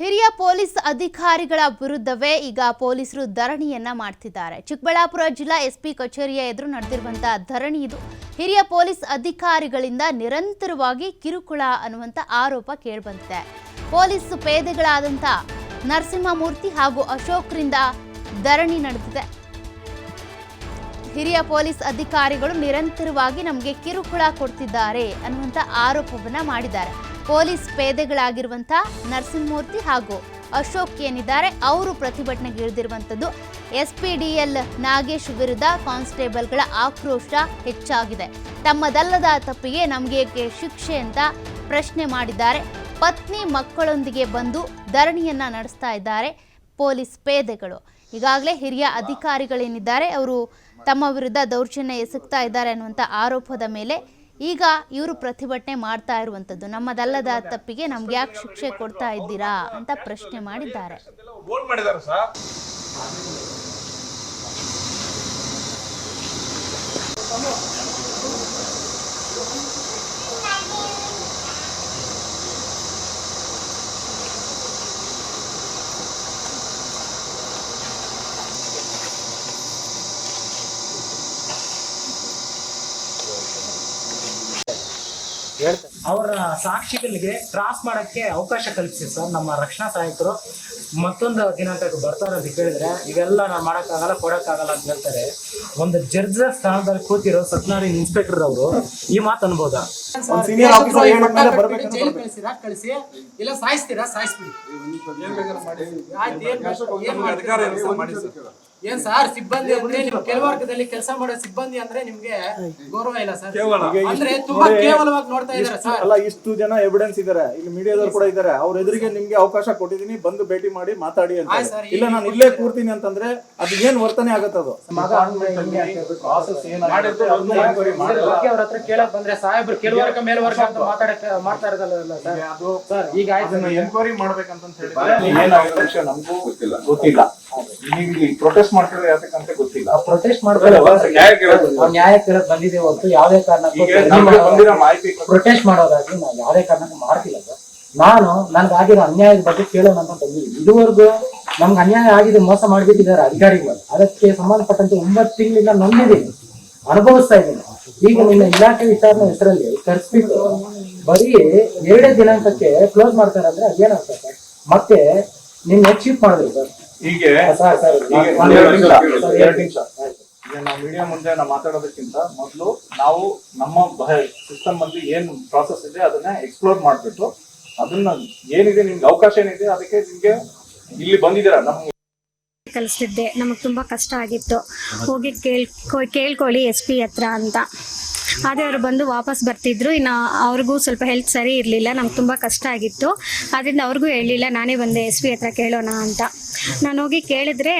ಹಿರಿಯ ಪೊಲೀಸ್ ಅಧಿಕಾರಿಗಳ ವಿರುದ್ಧವೇ ಈಗ ಪೊಲೀಸರು ಧರಣಿಯನ್ನ ಮಾಡ್ತಿದ್ದಾರೆ. ಚಿಕ್ಕಬಳ್ಳಾಪುರ ಜಿಲ್ಲಾ ಎಸ್ಪಿ ಕಚೇರಿಯ ಎದುರು ನಡೆದಿರುವಂತಹ ಧರಣಿ ಇದು. ಹಿರಿಯ ಪೊಲೀಸ್ ಅಧಿಕಾರಿಗಳಿಂದ ನಿರಂತರವಾಗಿ ಕಿರುಕುಳ ಅನ್ನುವಂಥ ಆರೋಪ ಕೇಳಿಬಂತೆ ಪೊಲೀಸ್ ಪೇದೆಗಳಾದಂಥ ನರಸಿಂಹಮೂರ್ತಿ ಹಾಗೂ ಅಶೋಕ್ರಿಂದ ಧರಣಿ ನಡೆದಿದೆ. ಹಿರಿಯ ಪೊಲೀಸ್ ಅಧಿಕಾರಿಗಳು ನಿರಂತರವಾಗಿ ನಮಗೆ ಕಿರುಕುಳ ಕೊಡ್ತಿದ್ದಾರೆ ಅನ್ನುವಂಥ ಆರೋಪವನ್ನ ಮಾಡಿದ್ದಾರೆ. ಪೊಲೀಸ್ ಪೇದೆಗಳಾಗಿರುವಂಥ ನರಸಿಂಹಮೂರ್ತಿ ಹಾಗೂ ಅಶೋಕ್ ಏನಿದ್ದಾರೆ, ಅವರು ಪ್ರತಿಭಟನೆಗೆ ಇಳಿದಿರುವಂಥದ್ದು S P D L Nagesh ವಿರುದ್ಧ ಕಾನ್ಸ್ಟೇಬಲ್ಗಳ ಆಕ್ರೋಶ ಹೆಚ್ಚಾಗಿದೆ. ತಮ್ಮದಲ್ಲದ ತಪ್ಪಿಗೆ ನಮಗೆ ಶಿಕ್ಷೆ ಅಂತ ಪ್ರಶ್ನೆ ಮಾಡಿದ್ದಾರೆ. ಪತ್ನಿ ಮಕ್ಕಳೊಂದಿಗೆ ಬಂದು ಧರಣಿಯನ್ನ ನಡೆಸ್ತಾ ಇದ್ದಾರೆ ಪೊಲೀಸ್ ಪೇದೆಗಳು. ಈಗಾಗಲೇ ಹಿರಿಯ ಅಧಿಕಾರಿಗಳೇನಿದ್ದಾರೆ, ಅವರು ತಮ್ಮ ವಿರುದ್ಧ ದೌರ್ಜನ್ಯ ಎಸಗ್ತಾ ಇದ್ದಾರೆ ಅನ್ನುವಂಥ ಆರೋಪದ ಮೇಲೆ ಈಗ ಇವರು ಪ್ರತಿಭಟನೆ ಮಾಡ್ತಾ ಇರುವಂಥದ್ದು. ನಮ್ಮದಲ್ಲದ ತಪ್ಪಿಗೆ ನಮ್ಗೆ ಯಾಕೆ ಶಿಕ್ಷೆ ಕೊಡ್ತಾ ಇದ್ದೀರಾ ಅಂತ ಪ್ರಶ್ನೆ ಮಾಡಿದ್ದಾರೆ. ಅವರ ಸಾಕ್ಷಿಗಳಿಗೆ ಕ್ರಾಸ್ ಮಾಡಕ್ಕೆ ಅವಕಾಶ ಕಲ್ಪಿಸಿ ಸರ್, ನಮ್ಮ ರಕ್ಷಣಾ ಸಹಾಯಕರು. ಮತ್ತೊಂದು ದಿನಾಂಕಕ್ಕೆ ಬರ್ತಾರೆ ಅಂತ ಕೇಳಿದ್ರೆ, ಇವೆಲ್ಲ ನಾವು ಮಾಡೋಕ್ಕಾಗಲ್ಲ, ಕೊಡೋಕ್ಕಾಗಲ್ಲ ಅಂತ ಹೇಳ್ತಾರೆ. ಒಂದು ಜಡ್ಜ್ ಸ್ಥಾನದಲ್ಲಿ ಕೂತಿರೋ ಸತ್ಯನಾರಾಯಣ ಇನ್ಸ್ಪೆಕ್ಟರ್ ಅವರು ಈ ಮಾತು ಅನ್ಬೋದಾ ಒಂದ್ senior officer ಹೇಳಿದ ಮೇಲೆ ಬರ್ಬೇಕಂತ ಜೈಲ್ ಕಳಿಸ್ತೀರಾ ಕಳಿಸಿ. ಇಲ್ಲ ಸಾಯಿಸ್ತೀರಾ? ಸಾಯಿಸ್ಬಿಡಿ. ಏನ್ ಸರ್ ಏನ್ ಸರ್ ಸಿಬ್ಬಂದಿ ಅಂದ್ರೆ ನಿಮ್ ಕೆಲವರ್ಗದಲ್ಲಿ ಕೆಲಸ ಮಾಡೋ ಸಿಬ್ಬಂದಿ ಅಂದ್ರೆ ನಿಮ್ಗೆ ಗೌರವ ಇಲ್ಲ ಸರ್. ಅಂದ್ರೆ ತುಂಬಾ ಕೇವಲವಾಗಿ ನೋಡ್ತಾ ಇದಾರೆ ಸರ್. ಅಲ್ಲ ಇಷ್ಟು ಜನ ಎವಿಡೆನ್ಸ್ ಇದಾರೆ. ಇಲ್ಲಿ ಮೀಡಿಯಾದವ್ರು ಕೂಡ ಇದಾರೆ. ಅವ್ರ ಎದುರಿಗೆ ನಿಮ್ಗೆ ಅವಕಾಶ ಕೊಟ್ಟಿದೀನಿ ಬಂದು ಭೇಟಿ ಮಾಡಿ ಮಾತಾಡಿ ಅಂತ ಇಲ್ಲ ನಾನು ಇಲ್ಲೇ ಕೂರ್ತೀನಿ ಅಂತಂದ್ರೆ ಅದು ಏನ್ ವರ್ತನೆ ಆಗತ್ತ ಅದು? ಮಾಡಿಲ್ಲ. ಬಗ್ಗೆ ಅವ್ರ ಹತ್ರ ಕೇಳಕ್ ಬಂದ್ರೆ ಸಾಹೇಬ್ರು ಕೆಲವರ್ಗ ಮೇಲ್ವರ್ಗ ಅಂತ ಮಾತಾಡಕ್ಕೆ ಮಾಡ್ತಾ ಇರೋದಲ್ಲ ಸರ್? ಅದು ಸರ್ ಈಗ ಆಯ್ತು ಎನ್ಕ್ವೈರಿ ಮಾಡ್ಬೇಕಂತ ಏನಾಗುತ್ತೆ? ನಮಗೂ ಗೊತ್ತಿಲ್ಲ. ಗೊತ್ತಿಲ್ಲ. ನೀವು ಇಲ್ಲಿ ಪ್ರೊಟೆಸ್ಟ್ ಮಾಡ್ತಿದ್ರೆ ಯಾಕಂತ ಗೊತ್ತಿಲ್ಲ. ಪ್ರೊಟೆಸ್ಟ್ ಮಾಡ್ಕೊಳ್ಳೋ ನ್ಯಾಯ ಕೇಳಕ್ ಬಂದಿದ್ದೇವೆ ಹೊರತು ಯಾವುದೇ ಕಾರಣಕ್ಕೂ ಮಾಹಿತಿ ಪ್ರೊಟೆಸ್ಟ್ ಮಾಡೋದಾಗಿ ನಾವು ಯಾವುದೇ ಕಾರಣಕ್ಕೂ ಮಾಡ್ತಿಲ್ಲ ಸರ್. ನಾನು ನನ್ಗಾಗಿರೋ ಅನ್ಯಾಯದ ಬಗ್ಗೆ ಕೇಳೋಣ ಅಂತ ಬಂದಿದ್ದೀನಿ. ಇದುವರೆಗೂ ನಮ್ಗೆ ಅನ್ಯಾಯ ಆಗಿದೆ ಮೋಸ ಮಾಡ್ಬಿಟ್ಟಿದ್ದಾರೆ ಅಧಿಕಾರಿಗಳು. ಅದಕ್ಕೆ ಸಂಬಂಧಪಟ್ಟಂತೆ ಒಂಬತ್ತು ತಿಂಗಳಿಂದ ನೊಂದಿದ್ದೀನಿ ಅನುಭವಿಸ್ತಾ ಇದ್ದೀನಿ. ಈಗ ನಿನ್ನ ಇಲಾಖೆ ವಿಚಾರನ ಹೆಸರಲ್ಲಿ ಕರೆಸ್ಬಿಟ್ಟು ಬರೀ ಎರಡೇ ದಿನಾಂಕಕ್ಕೆ ಕ್ಲೋಸ್ ಮಾಡ್ತಾರೆ ಅಂದ್ರೆ ಅದೇನಾಗ್ತದೆ? ಸರ್ ಮತ್ತೆ ನಿನ್ನ ಅಚೀವ್ ಮಾಡಿದ್ರು ಸರ್. ಹೀಗೆ ಸರ್ ಸರ್ ಈಗ ಒಂದ್ ಎರಡು ನಿಮಿಷ. ಎರಡು ಈಗ ನಾವು ಮೀಡಿಯಾ ಮುಂದೆ ನಾವು ಮಾತಾಡೋದಕ್ಕಿಂತ ಮೊದಲು ನಾವು ನಮ್ಮ ಸಿಸ್ಟಮ್ ಅಲ್ಲಿ ಏನು ಪ್ರಾಸೆಸ್ ಇದೆ ಅದನ್ನ ಎಕ್ಸ್ಪ್ಲೋರ್ ಮಾಡಿಬಿಟ್ಟು ಅದನ್ನ ಏನಿದೆ ನಿಮ್ಗೆ ಅವಕಾಶ ಏನಿದೆ ಅದಕ್ಕೆ ನಿಮ್ಗೆ ಇಲ್ಲಿ ಬಂದಿದ್ದೀರಾ? ನಮ್ಗೆ ಕಲಿಸ್ತಿದ್ದೆ. ನಮಗೆ ತುಂಬ ಕಷ್ಟ ಆಗಿತ್ತು. ಹೋಗಿ ಕೇಳ್ಕೊ ಕೇಳ್ಕೊಳ್ಳಿ ಎಸ್ ಪಿ ಹತ್ರ ಅಂತ. ಆದರೆ ಅವರು ಬಂದು ವಾಪಸ್ ಬರ್ತಿದ್ರು. ಇನ್ನು ಅವ್ರಿಗೂ ಸ್ವಲ್ಪ ಹೆಲ್ತ್ ಸರಿ ಇರಲಿಲ್ಲ. ನಮ್ಗೆ ತುಂಬ ಕಷ್ಟ ಆಗಿತ್ತು. ಅದರಿಂದ ಅವ್ರಿಗೂ ಹೇಳಿಲ್ಲ ನಾನೇ ಬಂದೆ ಎಸ್ ಪಿ ಹತ್ರ ಕೇಳೋಣ ಅಂತ. ನಾನು ಹೋಗಿ ಕೇಳಿದ್ರೆ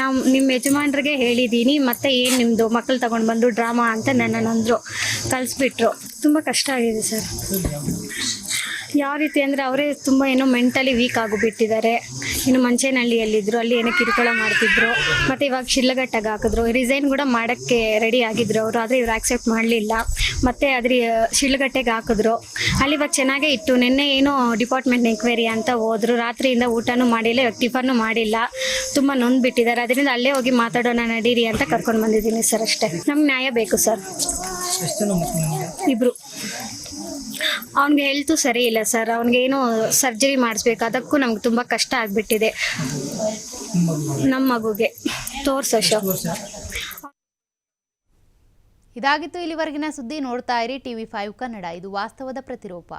ನಾವು ನಿಮ್ಮ ಯಜಮಾನ್ರಿಗೆ ಹೇಳಿದ್ದೀನಿ ಮತ್ತೆ ಏನು ನಿಮ್ಮದು ಮಕ್ಕಳು ತಗೊಂಡು ಬಂದು ಡ್ರಾಮಾ ಅಂತ ನನ್ನನ್ನು ಅಂದರು. ಕಲಿಸ್ಬಿಟ್ರು. ತುಂಬ ಕಷ್ಟ ಆಗಿದೆ ಸರ್. ಯಾವ ರೀತಿ ಅಂದರೆ ಅವರೇ ತುಂಬ ಏನೋ ಮೆಂಟಲಿ ವೀಕ್ ಆಗಿಬಿಟ್ಟಿದ್ದಾರೆ ಇನ್ನು ಮಂಚೇನಹಳ್ಳಿಯಲ್ಲಿದ್ದರು ಅಲ್ಲಿ ಏನೋ ಕಿರುಕುಳ ಮಾಡ್ತಿದ್ರು ಮತ್ತು ಇವಾಗ ಶಿಡ್ಲಘಟ್ಟಾಗ ಹಾಕಿದ್ರು. ರಿಸೈನ್ ಕೂಡ ಮಾಡೋಕ್ಕೆ ರೆಡಿ ಆಗಿದ್ರು ಅವರು ಆದರೆ ಇವ್ರು ಆಕ್ಸೆಪ್ಟ್ ಮಾಡಲಿಲ್ಲ. ಮತ್ತು ಅದ್ರ ಶಿಲ್ಲಘಟ್ಟೆಗೆ ಹಾಕಿದ್ರು. ಅಲ್ಲಿ ಇವಾಗ ಚೆನ್ನಾಗೇ ಇತ್ತು. ನಿನ್ನೆ ಏನು ಡಿಪಾರ್ಟ್ಮೆಂಟ್ ಎಂಕ್ವೈರಿ ಅಂತ ಹೋದ್ರು. ರಾತ್ರಿಯಿಂದ ಊಟನೂ ಮಾಡಿಲ್ಲ ಇವಾಗ ಟಿಫನ್ನು ಮಾಡಿಲ್ಲ. ತುಂಬ ನೊಂದ್ಬಿಟ್ಟಿದ್ದಾರೆ. ಅದರಿಂದ ಅಲ್ಲೇ ಹೋಗಿ ಮಾತಾಡೋಣ ನಡೀರಿ ಅಂತ ಕರ್ಕೊಂಡು ಬಂದಿದ್ದೀನಿ ಸರ್ ಅಷ್ಟೇ. ನಮ್ಗೆ ನ್ಯಾಯ ಬೇಕು ಸರ್. ಇಬ್ರು. ಅವ್ನಿಗೆ ಹೆಲ್ತು ಸರಿ ಇಲ್ಲ ಸರ್ ಅವ್ನಿಗೇನು ಸರ್ಜರಿ ಮಾಡಿಸ್ಬೇಕು. ಅದಕ್ಕೂ ನಮ್ಗೆ ತುಂಬ ಕಷ್ಟ ಆಗಿಬಿಟ್ಟಿದೆ. ನಮ್ಮ ಮಗುಗೆ. ತೋರ್ಸೋ ಶೋ ಇದಾಗಿತ್ತು ಇಲ್ಲಿವರೆಗಿನ ಸುದ್ದಿ ನೋಡ್ತಾ ಇರಿ. TV five Kannada. ಇದು ವಾಸ್ತವದ ಪ್ರತಿರೂಪ.